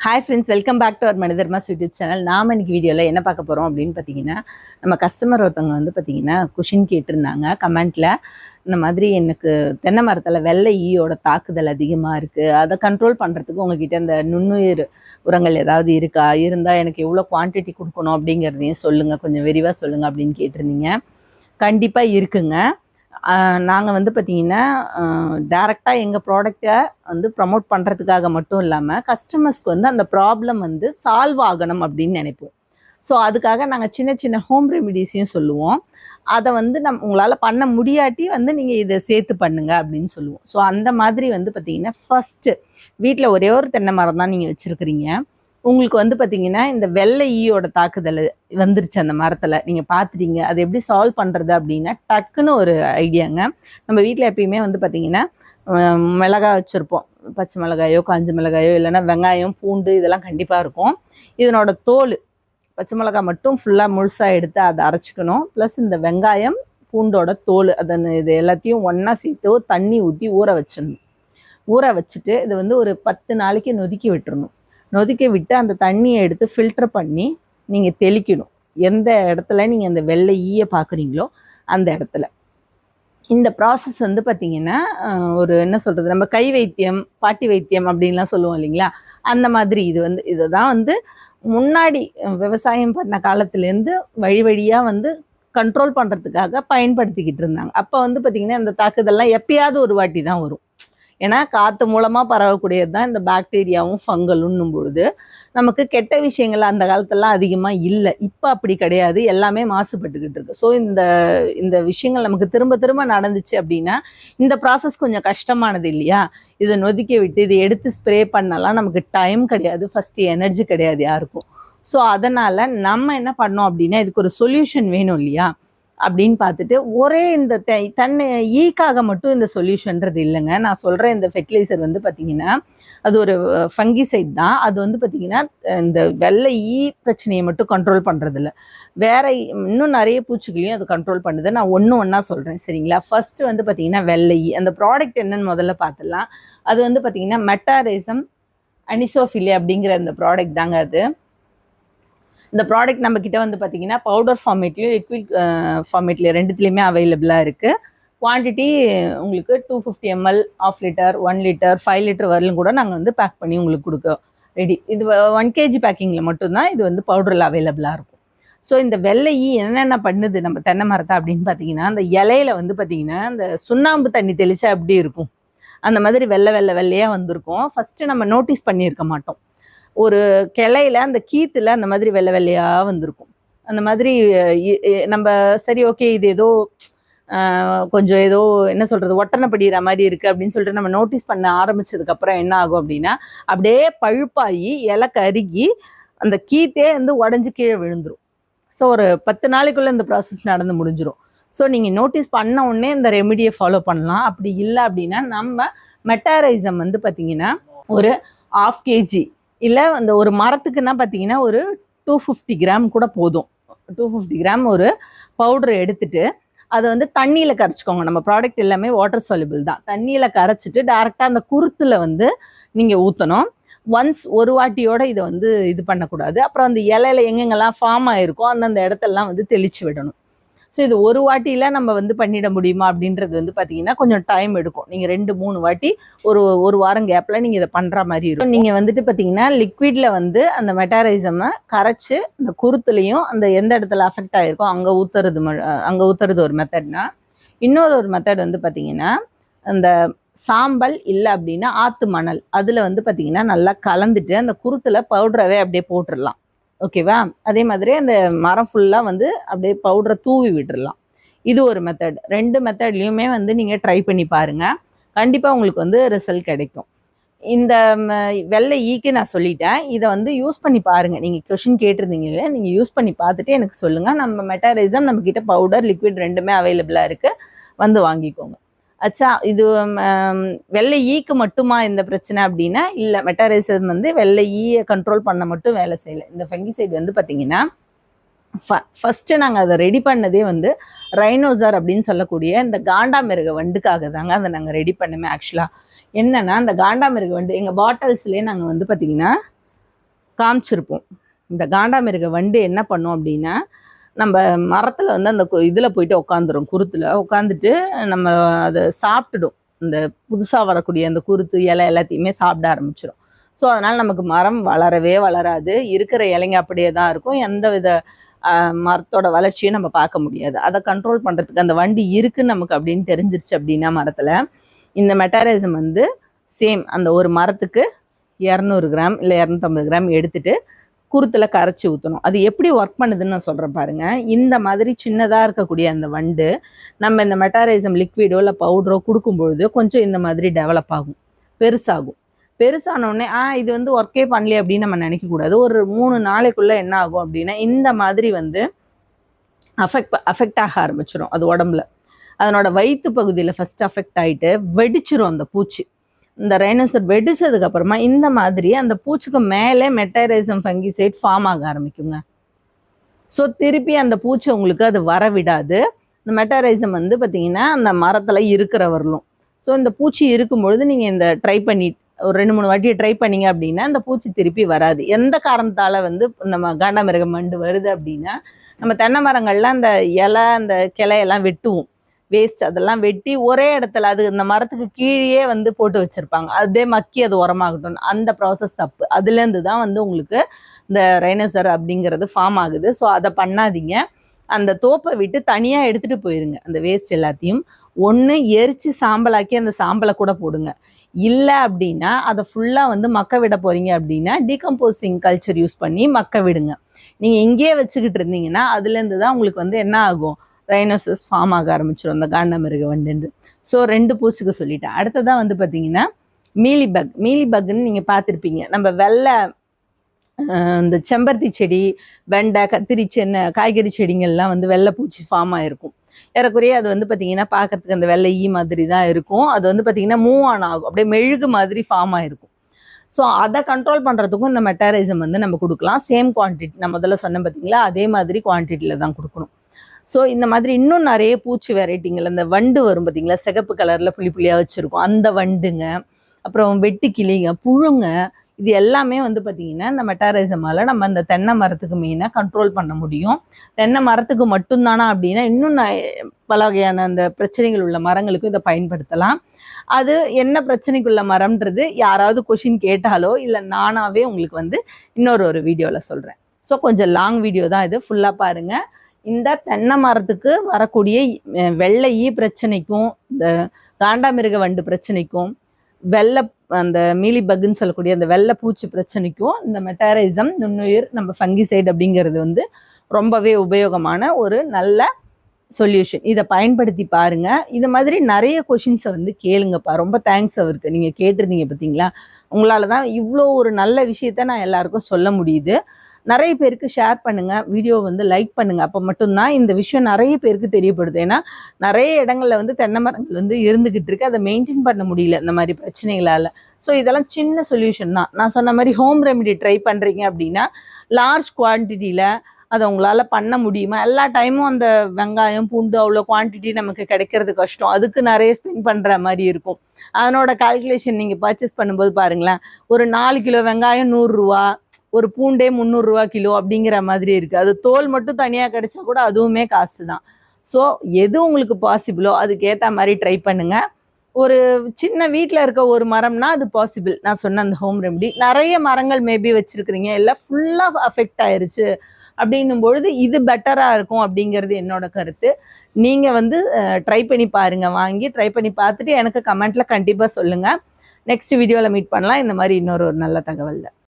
Hi friends welcome back to our மனிதர்மாஸ் YouTube channel நாம் இன்னைக்கு வீடியோவில் என்ன பார்க்க போகிறோம் அப்படின்னு பார்த்தீங்கன்னா நம்ம கஸ்டமர் ஒருத்தவங்க வந்து பார்த்தீங்கன்னா குஷின் கேட்டிருந்தாங்க. கமெண்ட்டில் இந்த மாதிரி எனக்கு தென்னை மரத்தில் வெள்ளை ஈயோட தாக்குதல் அதிகமாக இருக்குது அதை கண்ட்ரோல் பண்ணுறதுக்கு உங்ககிட்ட இந்த நுண்ணுயிர் உரங்கள் ஏதாவது இருக்கா? இருந்தால் எனக்கு எவ்வளோ குவான்டிட்டி கொடுக்கணும் அப்படிங்கிறதையும் சொல்லுங்கள் கொஞ்சம் விரிவாக சொல்லுங்கள் அப்படின்னு கேட்டிருந்தீங்க. கண்டிப்பாக இருக்குங்க. நாங்கள் வந்து பார்த்தீங்கன்னா டேரெக்டாக எங்கள் ப்ராடக்டை வந்து ப்ரமோட் பண்ணுறதுக்காக மட்டும் இல்லாமல் கஸ்டமர்ஸ்க்கு வந்து அந்த ப்ராப்ளம் வந்து சால்வ் ஆகணும் அப்படின்னு நினைப்போம். ஸோ அதுக்காக நாங்கள் சின்ன சின்ன ஹோம் ரெமிடிஸையும் சொல்லுவோம். அதை வந்து நம் உங்களால் பண்ண முடியாட்டி வந்து நீங்கள் இதை சேர்த்து பண்ணுங்க அப்படின்னு சொல்லுவோம். ஸோ அந்த மாதிரி வந்து பார்த்தீங்கன்னா ஃபஸ்ட்டு வீட்டில் ஒரே ஒரு தென்னை மரம் தான் நீங்கள் வச்சுருக்கிறீங்க. உங்களுக்கு வந்து பார்த்தீங்கன்னா இந்த வெள்ளை ஈயோட தாக்குதல் வந்துருச்சு அந்த மரத்தில். நீங்கள் பார்த்துட்டீங்க அதை எப்படி சால்வ் பண்ணுறது அப்படின்னா டக்குன்னு ஒரு ஐடியாங்க. நம்ம வீட்டில் எப்பயுமே வந்து பார்த்தீங்கன்னா மிளகா மிளகாய் வச்சுருப்போம். பச்சை மிளகாயோ காஞ்ச மிளகாயோ இல்லைன்னா வெங்காயம் பூண்டு இதெல்லாம் கண்டிப்பாக இருக்கும். இதனோட தோல் பச்சை மிளகாய் மட்டும் ஃபுல்லாக முழுசாக எடுத்து அதை அரைச்சிக்கணும். ப்ளஸ் இந்த வெங்காயம் பூண்டோட தோல் அதை இது எல்லாத்தையும் ஒன்றா சேர்த்து தண்ணி ஊற்றி ஊற வச்சிடணும். ஊற வச்சுட்டு இது வந்து ஒரு பத்து நாளைக்கு நொதுக்கி விட்டுறணும். நொதிக்க விட்டு அந்த தண்ணியை எடுத்து ஃபில்டர் பண்ணி நீங்கள் தெளிக்கணும். எந்த இடத்துல நீங்கள் அந்த வெள்ளை ஈய பார்க்குறீங்களோ அந்த இடத்துல. இந்த ப்ராசஸ் வந்து பார்த்தீங்கன்னா ஒரு என்ன சொல்கிறது நம்ம கை வைத்தியம் பாட்டி வைத்தியம் அப்படின்லாம் சொல்லுவோம் இல்லைங்களா? அந்த மாதிரி இது வந்து இதுதான் வந்து முன்னாடி விவசாயம் பண்ண காலத்துலேருந்து வழி வழியாக வந்து கண்ட்ரோல் பண்ணுறதுக்காக பயன்படுத்திக்கிட்டு இருந்தாங்க. அப்போ வந்து பார்த்திங்கன்னா இந்த தாக்குதல்லாம் எப்பயாவது ஒரு வாட்டி தான் வரும். ஏன்னா காற்று மூலமாக பரவக்கூடியது தான் இந்த பாக்டீரியாவும் ஃபங்கலுன்னும் பொழுது. நமக்கு கெட்ட விஷயங்கள் அந்த காலத்துலலாம் அதிகமாக இல்லை. இப்போ அப்படி கிடையாது. எல்லாமே மாசுபட்டுக்கிட்டு இருக்கு. ஸோ இந்த இந்த விஷயங்கள் நமக்கு திரும்ப திரும்ப நடந்துச்சு அப்படின்னா இந்த ப்ராசஸ் கொஞ்சம் கஷ்டமானது இல்லையா? இதை நொதுக்கி விட்டு இதை எடுத்து ஸ்ப்ரே பண்ணலாம். நமக்கு டைம் கிடையாது. ஃபஸ்ட்டு எனர்ஜி கிடையாது யாருக்கும். ஸோ அதனால் நம்ம என்ன பண்ணோம் அப்படின்னா இதுக்கு ஒரு சொல்யூஷன் வேணும் இல்லையா? அப்படின்னு பார்த்துட்டு ஒரே இந்த தன்னை ஈக்காக மட்டும் இந்த சொல்யூஷன்றது இல்லைங்க. நான் சொல்கிற இந்த ஃபெர்டிலைசர் வந்து பார்த்தீங்கன்னா அது ஒரு ஃபங்கிசைட் தான். அது வந்து பார்த்தீங்கன்னா இந்த வெள்ளை ஈ பிரச்சனையை மட்டும் கண்ட்ரோல் பண்ணுறதில்ல வேற இன்னும் நிறைய பூச்சிகளையும் அது கண்ட்ரோல் பண்ணுது. நான் ஒன்று ஒன்றா சொல்கிறேன் சரிங்களா? ஃபஸ்ட்டு வந்து பார்த்தீங்கன்னா வெள்ளை ஈ. அந்த ப்ராடக்ட் என்னன்னு முதல்ல பார்த்துடலாம். அது வந்து பார்த்தீங்கன்னா மெட்டாரேசம் அனிசோஃபிலி அப்படிங்கிற அந்த ப்ராடக்ட் தாங்க அது. இந்த ப்ராடக்ட் நம்ம கிட்ட வந்து பார்த்தீங்கன்னா பவுடர் ஃபார்மேட்லேயும் லிக்விட் ஃபார்மேட்லேயும் ரெண்டுத்துலேயுமே அவைலபிளாக இருக்குது குவான்டிட்டி உங்களுக்கு two fifty ml half litre one litre five litre வரலும் கூட நாங்கள் வந்து பேக் பண்ணி உங்களுக்கு கொடுக்க ரெடி இது ஒன் கேஜி பேக்கிங்கில் மட்டும்தான் இது வந்து பவுடரில் அவைலபிளாக இருக்கும். ஸோ இந்த வெள்ளை என்னென்ன பண்ணுது? நம்ம தென்னை மரத்தை அப்படின்னு பார்த்தீங்கன்னா அந்த இலையில வந்து பார்த்தீங்கன்னா அந்த சுண்ணாம்பு தண்ணி தெளிச்சா அப்படி இருக்கும்? அந்த மாதிரி வெள்ளை வெள்ளை வெள்ளையாக வந்திருக்கும். ஃபஸ்ட்டு நம்ம நோட்டீஸ் பண்ணியிருக்க மாட்டோம். ஒரு கிளையில அந்த கீத்துல அந்த மாதிரி வெள்ளை வெள்ளையா வந்திருக்கும். அந்த மாதிரி இ- நம்ம சரி ஓகே இது ஏதோ கொஞ்சம் ஏதோ என்ன சொல்றது ஒட்டனை படிகிற மாதிரி இருக்கு அப்படின்னு சொல்லிட்டு நம்ம நோட்டீஸ் பண்ண ஆரம்பிச்சதுக்கு அப்புறம் என்ன ஆகும் அப்படின்னா அப்படியே பழுப்பாகி இலை கருகி அந்த கீத்தே வந்து உடஞ்சி கீழே விழுந்துடும் ஸோ ஒரு பத்து நாளைக்குள்ள இந்த ப்ராசஸ் நடந்து முடிஞ்சிடும் ஸோ நீங்கள் நோட்டீஸ் பண்ண உடனே இந்த ரெமிடியை ஃபாலோ பண்ணலாம். அப்படி இல்லை அப்படின்னா நம்ம மெட்டாரைசம் வந்து பார்த்தீங்கன்னா ஒரு ஆஃப் கேஜி இல்லை அந்த ஒரு மரத்துக்குன்னா பார்த்தீங்கன்னா ஒரு டூ ஃபிஃப்டி கிராம் கூட போதும். டூ ஃபிஃப்டி கிராம் ஒரு பவுடர் எடுத்துட்டு அதை வந்து தண்ணியில் கரைச்சிக்கோங்க. நம்ம ப்ராடக்ட் எல்லாமே வாட்டர் soluble தான். தண்ணியில் கரைச்சிட்டு டேரெக்டாக அந்த குருத்தில் வந்து நீங்கள் ஊற்றணும் ஒன்ஸ் ஒரு வாட்டியோட இதை வந்து இது பண்ணக்கூடாது. அப்புறம் அந்த இலையில எங்கெங்கெல்லாம் ஃபார்ம் ஆயிருக்கோ அந்தந்த இடத்தெல்லாம் வந்து தெளிச்சு விடணும். ஸோ இது ஒரு வாட்டியில் நம்ம வந்து பண்ணிட முடியுமா அப்படின்றது வந்து பார்த்தீங்கன்னா கொஞ்சம் டைம் எடுக்கும். நீங்கள் ரெண்டு மூணு வாட்டி ஒரு ஒரு வாரம் கேப்பில் நீங்கள் இதை பண்ணுற மாதிரி இருக்கும். நீங்கள் வந்துட்டு பார்த்தீங்கன்னா லிக்விடில் வந்து அந்த மெட்டாரைசமை கரைச்சி அந்த குருத்துலேயும் அந்த எந்த இடத்துல அஃபெக்ட் ஆகிருக்கோ அங்கே ஊற்றுறது அங்கே ஊற்றுறது ஒரு மெத்தட்னா இன்னொரு ஒரு மெத்தட் வந்து பார்த்தீங்கன்னா அந்த சாம்பல் இல்லை அப்படின்னா ஆத்து மணல். அதில் வந்து பார்த்தீங்கன்னா நல்லா கலந்துட்டு அந்த குருத்தில் பவுடரவே அப்படியே போட்டுடலாம் ஓகேவா அதே மாதிரி அந்த மரம் ஃபுல்லாக வந்து அப்படியே பவுடரை தூவி விட்டுடலாம் இது ஒரு மெத்தட் ரெண்டு மெத்தட்லேயுமே வந்து நீங்கள் ட்ரை பண்ணி பாருங்கள் கண்டிப்பாக உங்களுக்கு வந்து ரிசல்ட் கிடைக்கும். இந்த ம, வெள்ளை ஈக்கு நான் சொல்லிட்டேன். இதை வந்து யூஸ் பண்ணி பாருங்கள் நீங்கள் கொஷின் கேட்டிருந்தீங்க நீங்கள் யூஸ் பண்ணி பார்த்துட்டு எனக்கு சொல்லுங்கள் நம்ம மெட்டாரிசம் நம்மக்கிட்ட பவுடர் லிக்விட் ரெண்டுமே அவைலபிளாக இருக்குது வந்து வாங்கிக்கோங்க. அச்சா இது வெள்ளை ஈக்கு மட்டுமா இந்த பிரச்சனை அப்படின்னா இல்லை மெட்டாரைசம் வந்து வெள்ளை ஈயை கண்ட்ரோல் பண்ண மட்டும் வேலை செய்யலை. இந்த ஃபெங்கிசைட் வந்து பார்த்தீங்கன்னா ஃபஸ்ட்டு நாங்கள் அதை ரெடி பண்ணதே வந்து ரைனோசர் அப்படின்னு சொல்லக்கூடிய இந்த காண்டாமிருக வண்டுக்காக தாங்க அதை நாங்கள் ரெடி பண்ணுமே ஆக்சுவலாக என்னென்னா அந்த காண்டாமிருக வண்டு எங்கள் பாட்டில்ஸ்லேயே நாங்கள் வந்து பார்த்திங்கன்னா காமிச்சிருப்போம். இந்த காண்டாமிருக வண்டு என்ன பண்ணோம் அப்படின்னா நம்ம மரத்தில் வந்து அந்த இதில் போயிட்டு உட்காந்துரும் குருத்தில். உட்காந்துட்டு நம்ம அதை சாப்பிட்டுடும். இந்த புதுசாக வரக்கூடிய அந்த குருத்து இலை எல்லாத்தையுமே சாப்பிட ஆரம்பிச்சிடும் ஸோ அதனால் நமக்கு மரம் வளரவே வளராது. இருக்கிற இலைங்க அப்படியே தான் இருக்கும். எந்த வித மரத்தோட வளர்ச்சியை நம்ம பார்க்க முடியாது. அதை கண்ட்ரோல் பண்ணுறதுக்கு அந்த வண்டி இருக்குன்னு நமக்கு அப்படின்னு தெரிஞ்சிருச்சு அப்படின்னா மரத்தில் இந்த மெட்டாரிசம் வந்து சேம் அந்த ஒரு மரத்துக்கு இரநூறு கிராம் இல்லை இரநூத்தம்பது கிராம் எடுத்துட்டு குருத்தில் கரைச்சி ஊற்றணும் அது எப்படி ஒர்க் பண்ணுதுன்னு நான் சொல்கிறேன் பாருங்க. இந்த மாதிரி சின்னதாக இருக்கக்கூடிய அந்த வண்டு நம்ம இந்த மெட்டாரைசம் லிக்விடோ இல்லை பவுடரோ கொடுக்கும்பொழுது கொஞ்சம் இந்த மாதிரி டெவலப் ஆகும். பெருசாகும். பெருசான உடனே ஆ இது வந்து ஒர்க்கே பண்ணலையே அப்படின்னு நம்ம நினைக்கக்கூடாது ஒரு மூணு நாளைக்குள்ளே என்ன ஆகும் அப்படின்னா இந்த மாதிரி வந்து அஃபெக்ட் அஃபெக்ட் ஆக ஆரம்பிச்சிடும் அது உடம்புல. அதனோட வயிற்று பகுதியில் ஃபஸ்ட் அஃபெக்ட் ஆகிட்டு வெடிச்சிரும் அந்த பூச்சி. இந்த ரைனோசர் வெடிச்சதுக்கு அப்புறமா இந்த மாதிரி அந்த பூச்சிக்கு மேலே மெட்டைரைசம் ஃபங்கிசைட் ஃபார்ம் ஆக ஆரம்பிக்குங்க. ஸோ திருப்பி அந்த பூச்சி உங்களுக்கு அது வர விடாது. இந்த மெட்டாரைசம் வந்து பார்த்தீங்கன்னா அந்த மரத்தில் இருக்கிற வரலும் ஸோ இந்த பூச்சி இருக்கும் பொழுது நீங்கள் இந்த ட்ரை பண்ணி ஒரு ரெண்டு மூணு வாட்டி ட்ரை பண்ணீங்க அப்படின்னா அந்த பூச்சி திருப்பி வராது. எந்த காரணத்தால் வந்து நம்ம காண்டாமிருகம் மண்டு வருது அப்படின்னா நம்ம தென்னை மரங்கள்லாம் அந்த இலை அந்த கிளையெல்லாம் வெட்டுவோம். வேஸ்ட் அதெல்லாம் வெட்டி ஒரே இடத்துல அது இந்த மரத்துக்கு கீழே வந்து போட்டு வச்சிருப்பாங்க. அதே மக்கி அது உரமாகட்டும். அந்த ப்ராசஸ் தப்பு. அதுலேருந்து தான் வந்து உங்களுக்கு இந்த ரைனோசர் அப்படிங்கிறது ஃபார்ம் ஆகுது. ஸோ அதை பண்ணாதீங்க. அந்த தோப்பை விட்டு தனியாக எடுத்துகிட்டு போயிருங்க. அந்த வேஸ்ட் எல்லாத்தையும். ஒன்று எரிச்சு சாம்பலாக்கி அந்த சாம்பலை கூட போடுங்க. இல்லை அப்படின்னா அதை ஃபுல்லாக வந்து மக்க விட போகிறீங்க அப்படின்னா டீகம்போசிங் கல்ச்சர் யூஸ் பண்ணி மக்க விடுங்க. நீங்கள் இங்கேயே வச்சுக்கிட்டு இருந்தீங்கன்னா அதுலேருந்து தான் உங்களுக்கு வந்து என்ன ஆகும்? ரைனோசஸ் ஃபார்ம் ஆக ஆரம்பிச்சிடும் அந்த காண்டமிருக வண்டுன்னு. ஸோ ரெண்டு பூச்சிக்கு சொல்லிட்டேன். அடுத்ததாக வந்து பார்த்தீங்கன்னா மீலி பக் மீலி நீங்கள் பார்த்துருப்பீங்க நம்ம வெள்ளை இந்த செம்பருத்தி செடி வெண்டை கத்திரி சென்னை காய்கறி செடிங்கள்லாம் வந்து வெள்ளை பூச்சி ஃபார்ம் ஆகிருக்கும் ஏறக்குறைய அது வந்து பார்த்தீங்கன்னா பார்க்கறதுக்கு அந்த வெள்ளை ஈ மாதிரி தான் இருக்கும். அது வந்து பார்த்தீங்கன்னா மூவ் ஆன் ஆகும். அப்படியே மெழுகு மாதிரி ஃபார்ம் ஆகிருக்கும் ஸோ அதை கண்ட்ரோல் பண்ணுறதுக்கும் இந்த மெட்டாரைசம் வந்து நம்ம கொடுக்கலாம். சேம் குவான்டிட்டி நான் முதல்ல சொன்னேன் பார்த்தீங்களா அதே மாதிரி குவான்டிட்டியில் தான் கொடுக்கணும். ஸோ இந்த மாதிரி இன்னும் நிறைய பூச்சி வெரைட்டிங்கள் அந்த வண்டு வரும் பார்த்தீங்களா சிகப்பு கலரில் புள்ளி புள்ளியாக வச்சுருக்கோம். அந்த வண்டுங்க அப்புறம் வெட்டு கிளிங்க புழுங்க இது எல்லாமே வந்து பார்த்திங்கன்னா இந்த மெட்டாரைசமால் நம்ம அந்த தென்னை மரத்துக்கு மெயினாக கண்ட்ரோல் பண்ண முடியும். தென்னை மரத்துக்கு மட்டும்தானா அப்படின்னா இன்னும் நான் பல வகையான அந்த பிரச்சனைகள் உள்ள மரங்களுக்கும் இதை பயன்படுத்தலாம். அது என்ன பிரச்சனைக்குள்ள மரம்ன்றது யாராவது கொஷின் கேட்டாலோ இல்லை நானாகவே உங்களுக்கு வந்து இன்னொரு ஒரு வீடியோவில் சொல்கிறேன் ஸோ கொஞ்சம் லாங் வீடியோ தான் இது. ஃபுல்லாக பாருங்கள் இந்த தென்னை மரத்துக்கு வரக்கூடிய வெள்ளை ஈ பிரச்சனைக்கும் இந்த காண்டாமிருக வண்டு பிரச்சனைக்கும் வெள்ளை அந்த மீலி பக்குன்னு சொல்லக்கூடிய அந்த வெள்ளை பூச்சி பிரச்சனைக்கும் இந்த மெட்டாரைசம் நுண்ணுயிர் நம்ம ஃபங்கிசைடு அப்படிங்கிறது வந்து ரொம்பவே உபயோகமான ஒரு நல்ல சொல்யூஷன். இதை பயன்படுத்தி பாருங்கள் இது மாதிரி நிறைய கொஷின்ஸை வந்து கேளுங்கப்பா. ரொம்ப தேங்க்ஸ் அவருக்கு. நீங்கள் கேட்டிருந்தீங்க பார்த்தீங்களா? உங்களால தான் இவ்வளோ ஒரு நல்ல விஷயத்த நான் எல்லாருக்கும் சொல்ல முடியுது. நிறைய பேருக்கு ஷேர் பண்ணுங்கள் வீடியோ வந்து லைக் பண்ணுங்கள் அப்போ மட்டும்தான் இந்த விஷயம் நிறைய பேருக்கு தெரியப்படுது. ஏன்னா நிறைய இடங்களில் வந்து தென்னை மரங்கள் வந்து இருந்துக்கிட்டு இருக்கு. அதை மெயின்டைன் பண்ண முடியல இந்த மாதிரி பிரச்சனைகளால். ஸோ இதெல்லாம் சின்ன சொல்யூஷன் தான். நான் சொன்ன மாதிரி ஹோம் ரெமெடி ட்ரை பண்ணுறீங்க அப்படின்னா லார்ஜ் குவான்டிட்டியில் அதை உங்களால் பண்ண முடியுமா? எல்லா டைமும் அந்த வெங்காயம் பூண்டு அவ்வளோ குவான்டிட்டி நமக்கு கிடைக்கிறது கஷ்டம். அதுக்கு நிறைய ஸ்பெண்ட் பண்ணுற மாதிரி இருக்கும். அதனோட கால்குலேஷன் நீங்கள் பர்ச்சேஸ் பண்ணும்போது பாருங்களேன். ஒரு நாலு கிலோ வெங்காயம் நூறுரூவா ஒரு பூண்டே முந்நூறுரூவா கிலோ அப்படிங்கிற மாதிரி இருக்குது அது தோல் மட்டும் தனியாக கிடைச்சா கூட அதுவுமே காஸ்ட்டு தான். ஸோ எது உங்களுக்கு பாசிபிளோ அதுக்கேற்ற மாதிரி ட்ரை பண்ணுங்கள் ஒரு சின்ன வீட்டில் இருக்க ஒரு மரம்னா அது பாசிபிள் நான் சொன்ன அந்த ஹோம் ரெமடி நிறைய மரங்கள் மேபி வச்சுருக்குறீங்க. எல்லாம் ஃபுல்லாக அஃபெக்ட் ஆயிருச்சு அப்படின்னும் பொழுது இது பெட்டராக இருக்கும் அப்படிங்கிறது என்னோட கருத்து. நீங்கள் வந்து ட்ரை பண்ணி பாருங்கள் வாங்கி ட்ரை பண்ணி பார்த்துட்டு எனக்கு கமெண்ட்டில் கண்டிப்பாக சொல்லுங்கள் நெக்ஸ்ட் வீடியோவில் மீட் பண்ணலாம். இந்த மாதிரி இன்னொரு ஒரு நல்ல தகவலில்.